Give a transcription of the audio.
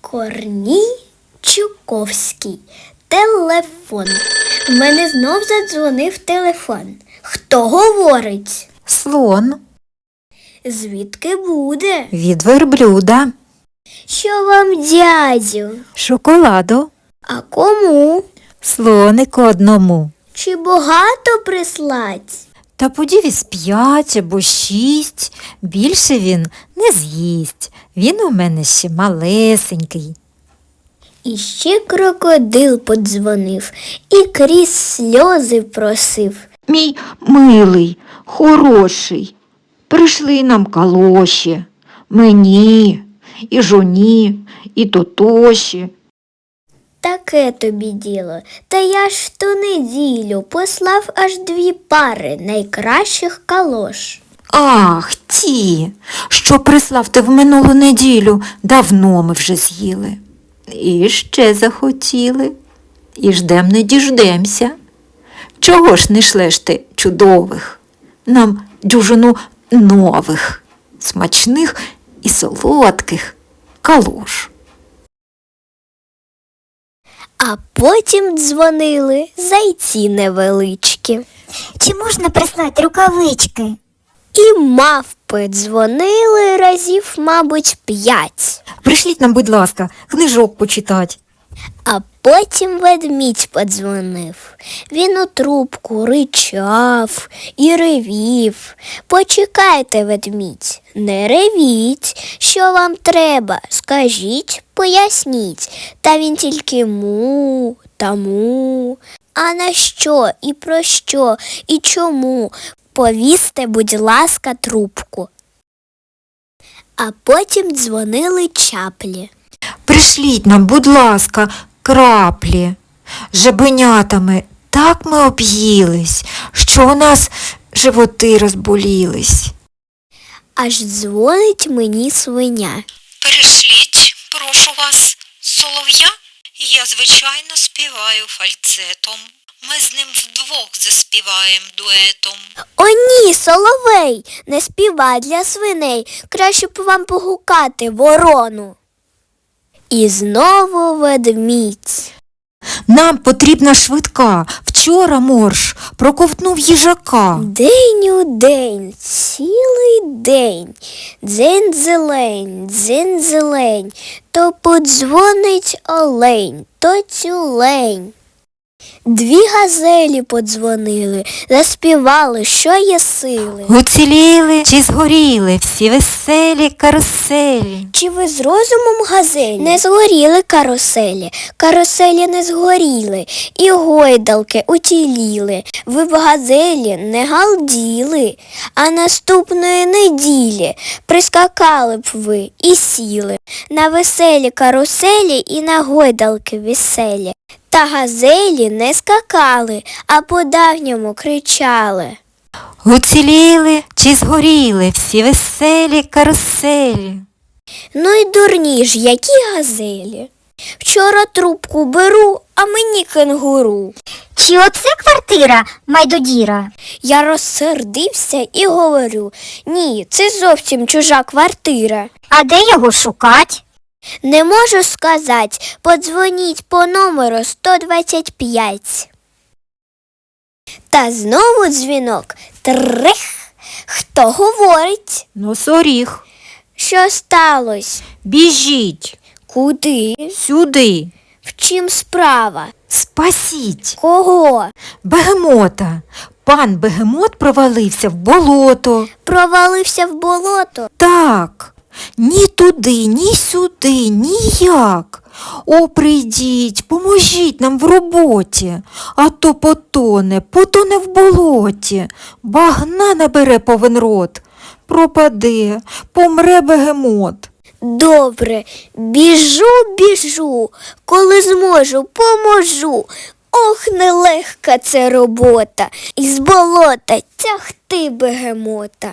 Корній Чуковський. Телефон. В мене знов задзвонив телефон. Хто говорить? Слон Звідки буде? від верблюда, Що вам, дядю? шоколаду, А кому? слонику одному. Чи багато прислать? Та подів із п'ять або шість. Більше він не з'їсть. Він у мене ще малесенький. І ще крокодил подзвонив і крізь сльози просив. Мій милий, хороший, прийшли нам калоші, мені, і жоні, і тотоші. Таке тобі діло. Та я ж ту неділю послав аж дві пари найкращих калош. Ах, ті, що прислав ти в минулу неділю, давно ми вже з'їли. І ще захотіли. І ждем не діждемся. Чого ж не шлеш ти чудових? Нам дюжину нових, смачних і солодких калош. А потім дзвонили зайці невеличкі. Чи можна прислати рукавички? І мавпи дзвонили разів, мабуть, п'ять. Пришліть нам, будь ласка, книжок почитать. А потім ведмідь подзвонив. Він у трубку ричав і ревів. Почекайте, ведмідь, не ревіть, що вам треба, скажіть, поясніть. Та він тільки му та му. А на що і про що і чому? Повісьте, будь ласка, трубку. А потім дзвонили чаплі. Пришліть нам, будь ласка, краплі. Жабенятами так ми об'їлись, що у нас животи розболілись. Аж дзвонить мені свиня. Перешліть, прошу вас, солов'я. Я, звичайно, співаю фальцетом. Ми з ним вдвох заспіваємо дуетом. О, ні, соловей, не співай для свиней, краще б вам погукати ворону. І знову ведмідь. Нам потрібна швидка. Вчора морж проковтнув їжака. День у день, цілий день, дзень-зелень, дзень-зелень, то подзвонить олень, то тюлень. Дві газелі подзвонили, заспівали, що є сили. Уціліли чи згоріли всі веселі каруселі. Чи ви з розумом газелі? Не згоріли каруселі, каруселі не згоріли, і гойдалки утіліли. Ви б газелі не галділи, а наступної неділі прискакали б ви і сіли на веселі каруселі і на гойдалки веселі. Та газелі не скакали, а по давньому кричали. Уціліли чи згоріли всі веселі каруселі. Ну й дурні ж, які газелі. Вчора трубку беру, а мені кенгуру. Чи оце квартира майдодіра? Я розсердився і говорю ні, це зовсім чужа квартира. А де його шукать? Не можу сказати, подзвоніть по номеру 125. Та знову дзвінок. Трих. Хто говорить? Носоріг. Що сталося? Біжіть Куди? сюди. В чим справа? Спасіть Кого? бегемота. Пан бегемот провалився в болото. Провалився в болото. Так, ні туди, ні сюди, ніяк. О, прийдіть, поможіть нам в роботі, а то потоне, потоне в болоті, багна набере повен рот, пропаде, помре бегемот. Добре, біжу, біжу, коли зможу, поможу. Ох, нелегка це робота, із болота тягти бегемота.